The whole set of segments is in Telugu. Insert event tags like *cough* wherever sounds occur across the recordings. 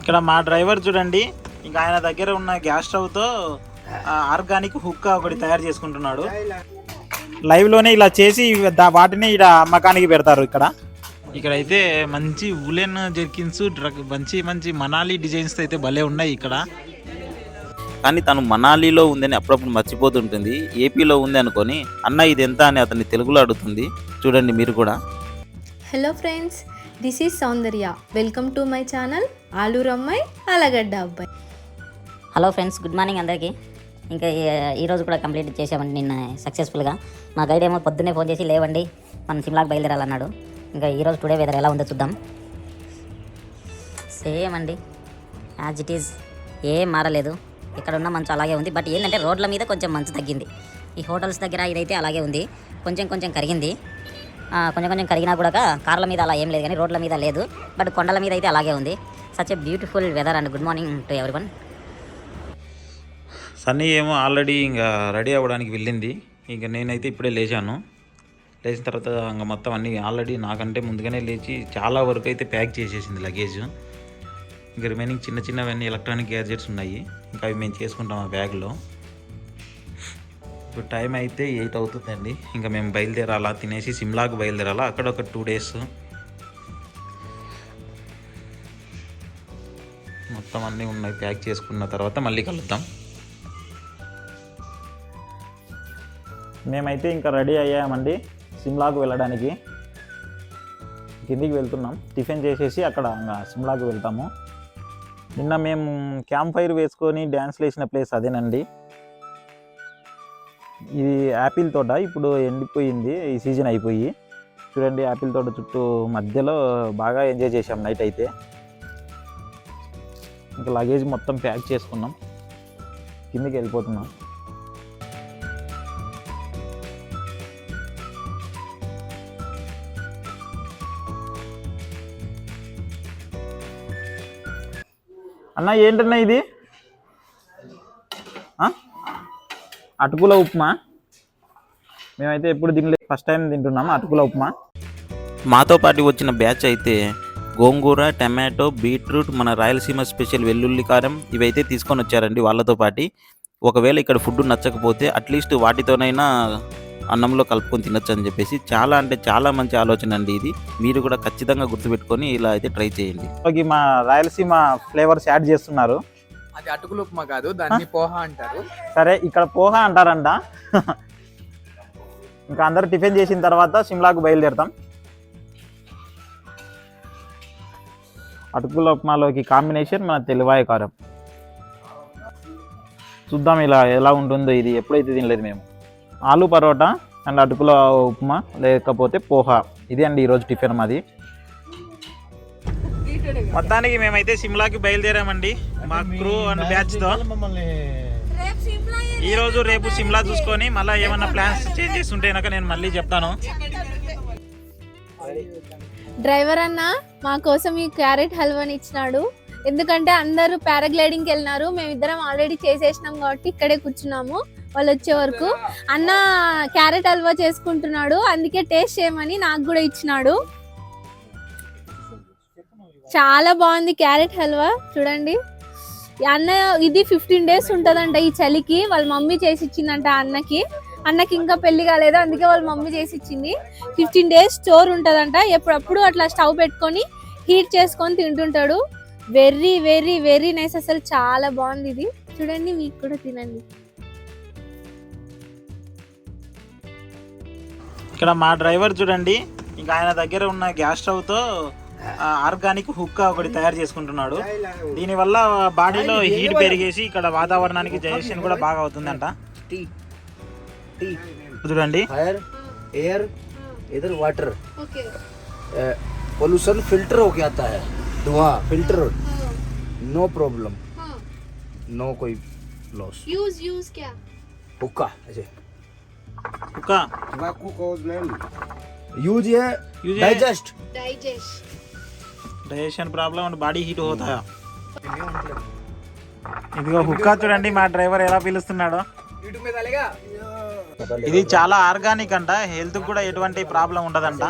ఇక్కడ మా డ్రైవర్ చూడండి ఇంకా ఆయన దగ్గర ఉన్న గ్యాస్ స్టవ్తో ఆర్గానిక్ హుక్క ఒకటి తయారు చేసుకుంటున్నాడు. లైవ్లోనే ఇలా చేసి దా- వాటిని ఇక్కడ అమ్మకానికి పెడతారు ఇక్కడ. ఇక్కడ అయితే మంచి ఉలెన్ జెర్కిన్స్ డ్రగ్ మంచి మంచి మనాలి డిజైన్స్ అయితే భలే ఉన్నాయి ఇక్కడ. కానీ తను మనాలిలో ఉందని అప్పుడప్పుడు మర్చిపోతుంటుంది. ఏపీలో ఉంది అనుకొని అన్న ఇది ఎంత? అని అతన్ని తెలుగులో అడుగుతుంది. చూడండి మీరు కూడా. Hello friends this is Soundarya welcome to my channel Aluru అమ్మాయి ఆలగడ్డ అబ్బాయి హలో ఫ్రెండ్స్ గుడ్ మార్నింగ్ అందరికీ. ఇంకా ఈ- కూడా కంప్లీట్ చేసామండి నిన్న సక్సెస్ఫుల్గా మా గైడ్ ఏమో పొద్దున్నే ఫోన్ చేసి లేవండి మనం సిమ్లాకి బయలుదేరాలన్నాడు. ఇంకా ఈరోజు టుడే వెదర్ ఎలా ఉందో చూద్దాం. సేమ్ అండి. యాజ్ ఇట్ ఈజ్ ఏం మారలేదు. ఇక్కడ ఉన్న మంచు అలాగే ఉంది. బట్ ఏంటంటే రోడ్ల మీద కొంచెం మంచు తగ్గింది. ఈ హోటల్స్ దగ్గర ఇదైతే అలాగే ఉంది. కొంచెం కొంచెం కరిగింది. కొంచెం కొంచెం కరిగినా కూడా కార్ల మీద అలా ఏం లేదు కానీ రోడ్ల మీద లేదు. బట్ కొండల మీద అయితే అలాగే ఉంది. Such a beautiful weather and good morning to everyone Sunny ఏమో ఆల్రెడీ ఇంకా రెడీ అవ్వడానికి వెళ్ళింది. ఇంకా నేనైతే ఇప్పుడే లేచాను. లేచిన తర్వాత ఇంకా మొత్తం అన్నీ ఆల్రెడీ నాకంటే ముందుగానే లేచి చాలా వరకు అయితే ప్యాక్ చేసేసింది లగేజ్. ఇంకా రిమైనింగ్ చిన్న చిన్నవన్నీ ఎలక్ట్రానిక్ గ్యాజెట్స్ ఉన్నాయి. ఇంకా అవి మేము చేసుకుంటాం ఆ బ్యాగ్లో ఇప్పుడు టైం అయితే ఎయిట్ అవుతుందండి. ఇంకా మేము బయలుదేరాలా? తినేసి సిమ్లాకు బయలుదేరాలా? అక్కడ ఒక టూ డేస్ మొత్తం అన్నీ ఉన్నాయి. ప్యాక్ చేసుకున్న తర్వాత మళ్ళీ కలుద్దాం. మేమైతే ఇంకా రెడీ అయ్యామండి సిమ్లాకు వెళ్ళడానికి. కిందికి వెళ్తున్నాం. టిఫిన్ చేసేసి అక్కడ సిమ్లాకు వెళ్తాము. నిన్న మేము క్యాంప్ ఫైర్ వేసుకొని డ్యాన్స్ వేసిన ప్లేస్ అదేనండి. ఇది యాపిల్ తోట ఇప్పుడు ఎండిపోయింది ఈ సీజన్ అయిపోయి. చూడండి యాపిల్ తోట చుట్టూ మధ్యలో బాగా ఎంజాయ్ చేసాం నైట్ అయితే. ఇంకా లగేజ్ మొత్తం ప్యాక్ చేసుకున్నాం. కిందికి వెళ్ళిపోతున్నాం. అన్న ఏంటన్నా ఇది? అటుకుల ఉప్మా. మేమైతే ఎప్పుడు తినలేదు ఫస్ట్ టైం తింటున్నాము అటుకుల ఉప్మా. మాతో పాటు వచ్చిన బ్యాచ్ అయితే గోంగూర టమాటో బీట్రూట్ మన రాయలసీమ స్పెషల్ వెల్లుల్లి కారం ఇవైతే తీసుకొని వచ్చారండి వాళ్ళతో పాటు. ఒకవేళ ఇక్కడ ఫుడ్ నచ్చకపోతే అట్లీస్ట్ వాటితోనైనా అన్నంలో కలుపుకొని తినొచ్చు అని చెప్పేసి చాలా అంటే చాలా మంచి ఆలోచన అండి ఇది. మీరు కూడా ఖచ్చితంగా గుర్తుపెట్టుకొని ఇలా అయితే ట్రై చేయండి. మా రాయలసీమ ఫ్లేవర్స్ యాడ్ చేస్తున్నారు. అది అటుకులు ఉప్మా కాదు దాన్ని పోహా అంటారు. సరే ఇక్కడ పోహా అంటారంట. ఇంకా అందరూ టిఫిన్ చేసిన తర్వాత సిమ్లాకు బయలుదేరుతాం. అటుకుల ఉప్మాలోకి కాంబినేషన్ మన తెలివాయ కారం. చూద్దాం ఇలా ఎలా ఉంటుందో ఇది ఎప్పుడైతే తినలేదు మేము. ఆలు పరోటా అండ్ అటుకుల ఉప్మా లేకపోతే పోహా. ఇది అండి ఈరోజు టిఫిన్ మాది. మొత్తానికి మేమైతే సిమ్లాకి బయలుదేరామండి. మా క్రూ అండ్ బ్యాచ్తో ఈ రోజు రేపు సిమ్లా చూసుకొని మళ్ళీ ఏమన్నా ప్లాన్స్ చేంజ్ చేస్తుంటే కనుక నేను మళ్ళీ చెప్తాను. డ్రైవర్ అన్న మా కోసం ఈ క్యారెట్ హల్వాని ఇచ్చినాడు. ఎందుకంటే అందరూ పారాగ్లైడింగ్కి వెళ్ళినారు. మేమిద్దరం ఆల్రెడీ చేసేసినాం కాబట్టి ఇక్కడే కూర్చున్నాము. వాళ్ళు వచ్చే వరకు. అన్న క్యారెట్ హల్వా చేసుకుంటున్నాడు. అందుకే టేస్ట్ చేయమని నాకు కూడా ఇచ్చినాడు. చాలా బాగుంది క్యారెట్ హల్వా. చూడండి. ఈ అన్న ఇది ఫిఫ్టీన్ డేస్ ఉంటుందంట ఈ చలికి. వాళ్ళ మమ్మీ చేసి ఇచ్చిందంట అన్నకి. అన్నకి ఇంకా పెళ్ళి కాలేదు. అందుకే వాళ్ళ మమ్మీ చేసి ఇచ్చింది ఫిఫ్టీన్ డేస్ స్టోర్ ఉంటుందంట. ఎప్పుడప్పుడు అట్లా స్టవ్ పెట్టుకొని హీట్ చేసుకొని తింటుంటాడు. వెరీ వెరీ వెరీ నైస్ అసలు. చాలా బాగుంది ఇది. చూడండి మీకు కూడా తినండి. ఇక్కడ మా డ్రైవర్ చూడండి. ఇంకా ఆయన దగ్గర ఉన్న గ్యాస్ స్టవ్తో ఆర్గానిక్ హుక్క ఒకటి తయారు చేసుకుంటున్నాడు దీనివల్ల బాడీలో హీట్ పెరిగేసి ఇక్కడ వాతావరణానికి డైజెషన్ కూడా బాగా అవుతుందంట చూడండి फायर एयर इधर वाटर ఓకే पोल्यूशन फिल्टर होके आता है धुआं फिल्टर नो प्रॉब्लम नो कोई लॉस యూజ్ యూజ్ క్యా हुक्का ऐसे హుక్క यूज ये यूज ये- digest digest digestion problem and body heat పోతాయా ఇదిగో హుక్కా చూడండి మా డ్రైవర్ ఎలా పిలుస్తున్నాడో. ఇది చాలా ఆర్గానిక్ అంట హెల్త్ కూడా ఎటువంటి ప్రాబ్లం ఉండదంట.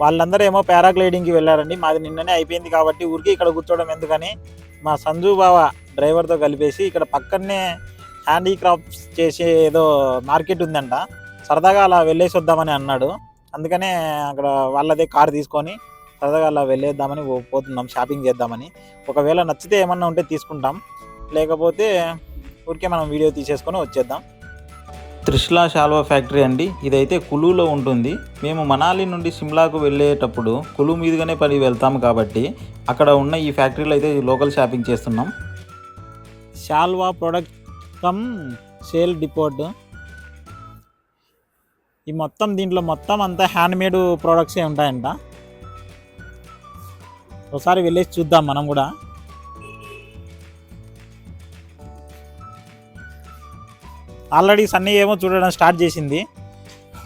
వాళ్ళందరూ ఏమో పారాగ్లైడింగ్కి వెళ్ళారండి మాది నిన్ననే అయిపోయింది కాబట్టి ఊరికి ఇక్కడ కూర్చోవడం ఎందుకని మా సంజు బావ డ్రైవర్తో కలిపేసి ఇక్కడ పక్కనే హ్యాండీక్రాఫ్ట్స్ చేసే ఏదో మార్కెట్ ఉందంట. సరదాగా అలా వెళ్ళేసి వద్దామని అన్నాడు. అందుకనే అక్కడ వాళ్ళదే కార్ తీసుకొని సరదాగా అలా వెళ్ళేద్దామని పోతున్నాం షాపింగ్ చేద్దామని. ఒకవేళ నచ్చితే ఏమన్నా ఉంటే తీసుకుంటాం. లేకపోతే ఊరికే మనం వీడియో తీసేసుకొని వచ్చేద్దాం. త్రిష్లా శాల్వా ఫ్యాక్టరీ అండి. ఇదైతే కులులో ఉంటుంది. మేము మనాలి నుండి సిమ్లాకు వెళ్ళేటప్పుడు కులు మీదుగానే పడి వెళ్తాం కాబట్టి అక్కడ ఉన్న ఈ ఫ్యాక్టరీలో అయితే లోకల్ షాపింగ్ చేస్తున్నాం. శాల్వా ప్రొడక్ట్ కమ్ సేల్ డిపోట్ ఈ మొత్తం దీంట్లో మొత్తం అంతా హ్యాండ్మేడ్ ప్రోడక్ట్సే ఉంటాయంట. ఒకసారి వెళ్ళేసి చూద్దాం మనం కూడా. ఆల్రెడీ సన్నీ ఏమో చూడడం స్టార్ట్ చేసింది.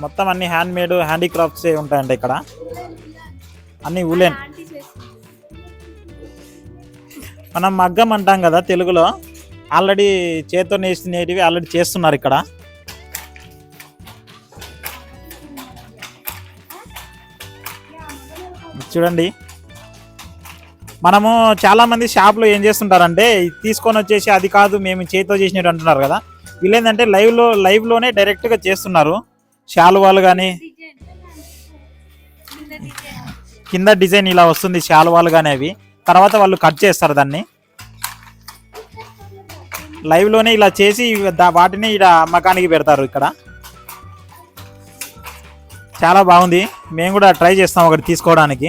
మొత్తం అన్ని హ్యాండ్మేడ్ హ్యాండీక్రాఫ్ట్సే ఉంటాయంట ఇక్కడ. అన్ని ఉలెన్ మనం మగ్గం అంటాం కదా తెలుగులో. ఆల్రెడీ చేత్తో నేసినవి ఆల్రెడీ చేస్తున్నారు ఇక్కడ. చూడండి. మనము చాలామంది షాప్లో ఏం చేస్తుంటారంటే తీసుకొని వచ్చేసి అది కాదు మేము చేతితో చేసినట్టు అంటున్నారు కదా. వీళ్ళు ఏంటంటే లైవ్లో లైవ్లోనే డైరెక్ట్గా చేస్తున్నారు. శాలువాలు కానీ కింద డిజైన్ ఇలా వస్తుంది శాలువాలు కానీ అవి. తర్వాత వాళ్ళు కట్ చేస్తారు దాన్ని. లైవ్లోనే ఇలా చేసి దా- వాటిని ఇక్కడ అమ్మకానికి పెడతారు ఇక్కడ. చాలా బాగుంది. మేము కూడా ట్రై చేస్తాం ఒకటి తీసుకోవడానికి.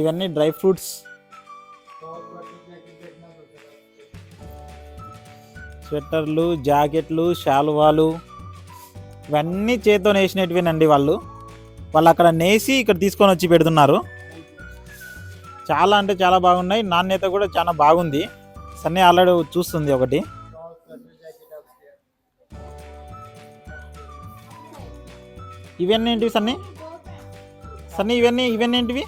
ఇవన్నీ డ్రై ఫ్రూట్స్. స్వెటర్లు జాకెట్లు శాలువాలు ఇవన్నీ చేతితో నేసినట్టువేనండి వాళ్ళు. వాళ్ళు అక్కడ నేసి ఇక్కడ తీసుకొని వచ్చి పెడుతున్నారు. చాలా అంటే చాలా బాగున్నాయి. నాణ్యత కూడా చాలా బాగుంది. సన్నీ ఆల్రెడీ చూస్తుంది ఒకటి. ఇవన్నీ ఏంటివి సన్నీ? సన్నీ ఇవన్నీ ఇవన్నీ ఏంటివి?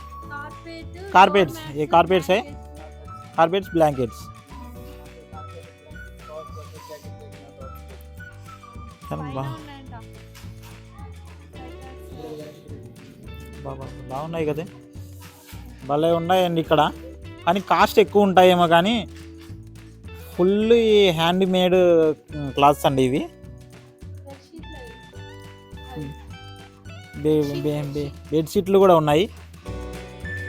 కార్పెట్స్. ఏ కార్పెట్స్ కార్పెట్స్ బ్లాంకెట్స్. చాలా బా- బాబా బాగున్నాయి కదా. భలే ఉన్నాయండి ఇక్కడ. కానీ కాస్ట్ ఎక్కువ ఉంటాయేమో కానీ ఫుల్ హ్యాండ్ మేడ్ క్లాత్స్ అండి ఇవి. బెడ్షీట్లు కూడా ఉన్నాయి.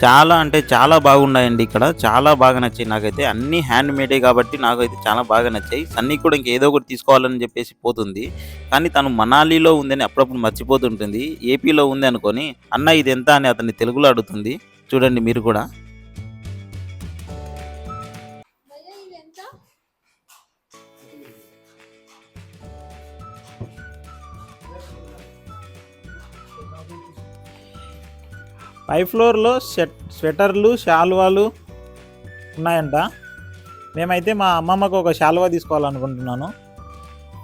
చాలా అంటే చాలా బాగున్నాయండి ఇక్కడ. చాలా బాగా నచ్చాయి. నాకైతే అన్ని హ్యాండ్ మేడే కాబట్టి నాకైతే చాలా బాగా నచ్చాయి. సన్నీ కూడా ఇంకేదో ఒకటి తీసుకోవాలని చెప్పేసి పోతుంది. కానీ తను మనాలిలో ఉందని అప్పుడప్పుడు మర్చిపోతుంటుంది. ఏపీలో ఉంది అనుకొని అన్న ఇది ఎంత? అని అతన్ని తెలుగులో అడుగుతుంది. చూడండి మీరు కూడా. పై ఫ్లోర్లో షెట్ స్వెటర్లు శాలువాలు ఉన్నాయంట. మేమైతే మా అమ్మమ్మకు ఒక శాల్వా తీసుకోవాలనుకుంటున్నాను.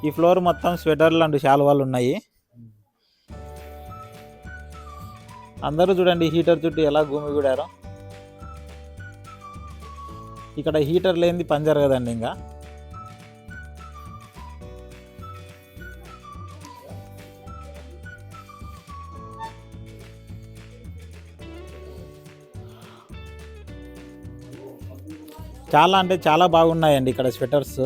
ఈ ఫ్లోర్ మొత్తం స్వెటర్లు అండ్ శాలువాలు ఉన్నాయి. అందరూ చూడండి హీటర్ చుట్టూ ఎలా గుమిగూడారో ఇక్కడ హీటర్ లేనిది పని జరగదండి ఇంకా. చాలా అంటే చాలా బాగున్నాయండి ఇక్కడ స్వెటర్స్.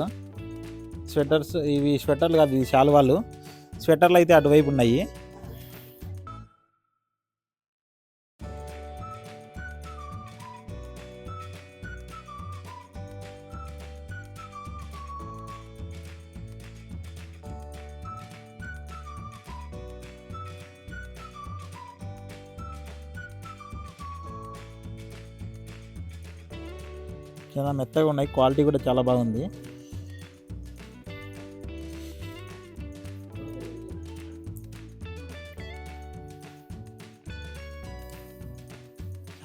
స్వెటర్స్ ఇవి స్వెటర్లు కాదు ఇవి శాలువాలు స్వెటర్లు అయితే అటువైపు ఉన్నాయి. చాలా మెత్తగా ఉన్నాయి. క్వాలిటీ కూడా చాలా బాగుంది.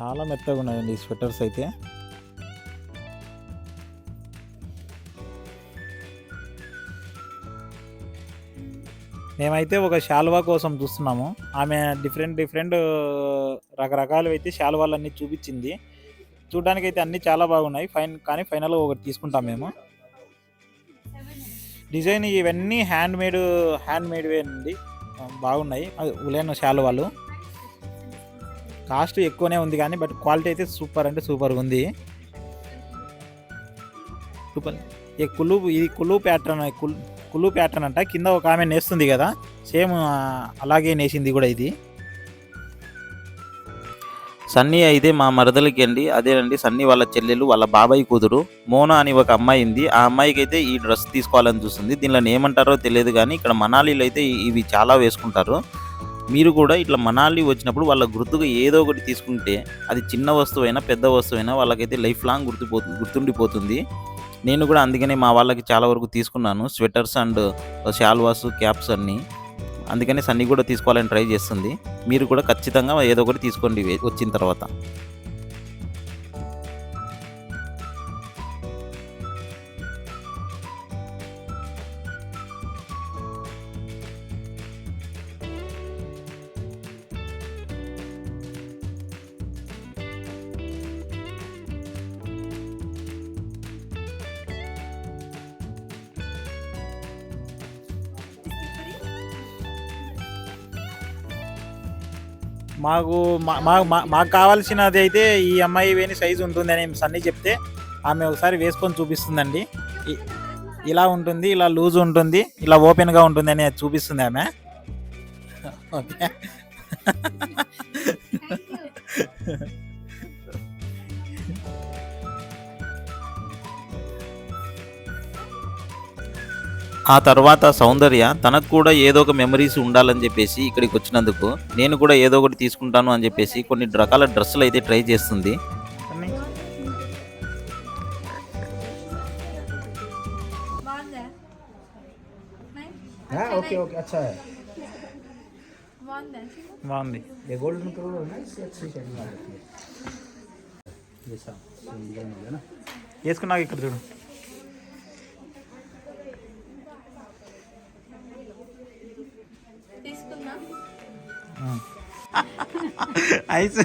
చాలా మెత్తగా ఉన్నాయండి ఈ స్వెటర్స్ అయితే. మేమైతే ఒక శాలువా కోసం చూస్తున్నాము. ఆమె డిఫరెంట్ డిఫరెంట్ రకరకాలు అయితే శాలువాలు అన్నీ చూపించింది. చూడడానికి అయితే అన్నీ చాలా బాగున్నాయి. ఫైన్ కానీ ఫైనల్గా ఒకటి తీసుకుంటాం మేము. డిజైన్ ఇవన్నీ హ్యాండ్ మేడ్ హ్యాండ్ మేడ్వే అండి. బాగున్నాయి. ఉలైన శాలువాలు కాస్ట్ ఎక్కువనే ఉంది కానీ బట్ క్వాలిటీ అయితే సూపర్ అంటే సూపర్ ఉంది. సూపర్. ఈ కులు ఇది కులు ప్యాటర్న్ కులు కులు ప్యాటర్న్ అంట. కింద ఒక ఆమె నేస్తుంది కదా. సేమ్ అలాగే నేసింది కూడా ఇది. సన్నీ అయితే మా మరదలకి అండి అదేనండి సన్నీ వాళ్ళ చెల్లెలు వాళ్ళ బాబాయ్ కూతురు. మోనా అని ఒక అమ్మాయి ఉంది. ఆ అమ్మాయికి అయితే ఈ డ్రెస్ తీసుకోవాలని చూస్తుంది. దీనిలో ఏమంటారో తెలియదు కానీ ఇక్కడ మనాలిలో అయితే ఇవి చాలా వేసుకుంటారు. మీరు కూడా ఇట్లా మనాలి వచ్చినప్పుడు వాళ్ళ గుర్తుగా ఏదో ఒకటి తీసుకుంటే అది చిన్న వస్తువైనా పెద్ద వస్తువైనా వాళ్ళకైతే లైఫ్ లాంగ్ గుర్తుపో గుర్తుండిపోతుంది. నేను కూడా అందుకనే మా వాళ్ళకి చాలా వరకు తీసుకున్నాను. స్వెటర్స్ అండ్ షాల్వాస్ క్యాప్స్ అన్నీ. అందుకని సన్నీ కూడా తీసుకోవాలని ట్రై చేస్తుంది. మీరు కూడా ఖచ్చితంగా ఏదో ఒకటి తీసుకోండి వచ్చిన తర్వాత. మాకు మా- మా- మాకు కావాల్సినది అయితే ఈ అమ్మాయి వేని సైజు ఉంటుంది అని సన్నీ చెప్తే ఆమె ఒకసారి వేసుకొని చూపిస్తుందండి. ఇలా ఉంటుంది ఇలా లూజ్ ఉంటుంది ఇలా ఓపెన్గా ఉంటుంది అని చూపిస్తుంది ఆమె. *laughs* ఓకే ఆ తర్వాత సౌందర్య తనకు కూడా ఏదో ఒక మెమరీస్ ఉండాలని చెప్పేసి ఇక్కడికి వచ్చినందుకు నేను కూడా ఏదో ఒకటి తీసుకుంటాను అని చెప్పేసి కొన్ని రకాల డ్రెస్సులు అయితే ట్రై చేస్తుంది. వేసుకున్నాక ఇక్కడ చూడు. ఐస్.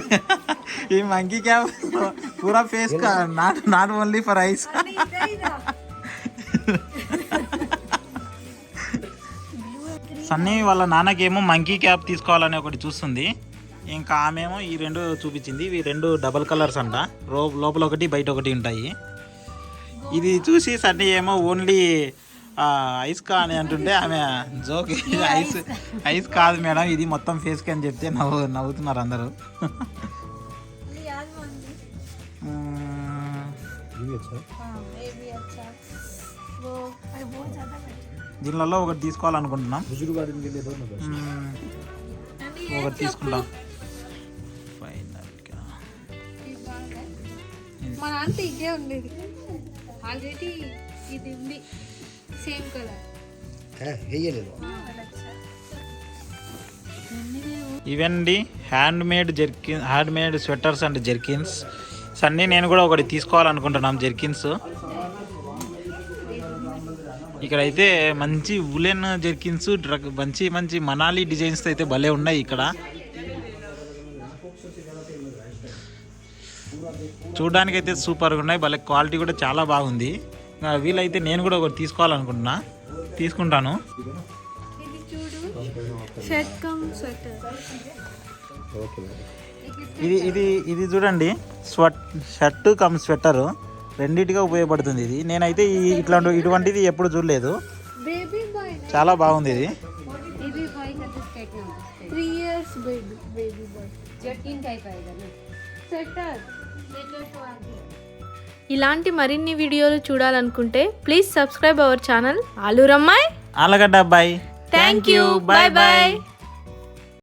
ఈ మంకీ క్యాప్ పూరా ఫేస్ కా not not only for eyes Sunny వాళ్ళ నాన్నకేమో మంకీ క్యాప్ తీసుకోవాలని ఒకటి చూస్తుంది. ఇంకా ఆమెమో ఈ రెండు చూపించింది. ఇవి రెండు డబల్ కలర్స్ అంట. రో లోపల ఒకటి బయట ఒకటి ఉంటాయి. ఇది చూసి సన్నీ ఏమో ఓన్లీ ఐస్ కా అని అంటుంటే ఆమె జోక్ *laughs* ఐస్ ఐస్. కాదు మేడం ఇది మొత్తం ఫేస్కి అని చెప్తే నవ్వు నవ్వుతున్నారు అందరూ. దీనిలో ఒకటి తీసుకోవాలనుకుంటున్నాం. ఒకటి తీసుకుంటాం మా ఆంటీ ఇదే ఉండేది. ఆల్రెడీ ఇది ఉంది. ఇవండి hand made jerkin hand made sweaters and jerkins. Sunny నేను కూడా ఒకటి తీసుకోవాలనుకుంటున్నాను జర్కిన్స్. ఇక్కడైతే మంచి ఉలెన్ జర్కిన్స్ మంచి మంచి మనాలి డిజైన్స్ అయితే భలే ఉన్నాయి ఇక్కడ. చూడడానికి అయితే సూపర్గా ఉన్నాయి భలే క్వాలిటీ కూడా చాలా బాగుంది. వీలైతే నేను కూడా ఒకటి తీసుకోవాలనుకుంటున్నా. తీసుకుంటాను. ఇది ఇది ఇది చూడండి. స్వట్ షర్ట్ కమ్ స్వెట్టరు రెండింటిగా ఉపయోగపడుతుంది ఇది. నేనైతే ఈ ఇట్లాంటి ఇటువంటిది ఎప్పుడు చూడలేదు. చాలా బాగుంది ఇది. ఇలాంటి మరిన్ని వీడియోలు చూడాలనుకుంటే ప్లీజ్ సబ్స్క్రైబ్ అవర్ ఛానల్. ఆలూరమ్మాయి ఆలగడ్డ అబ్బాయి. Thank you bye bye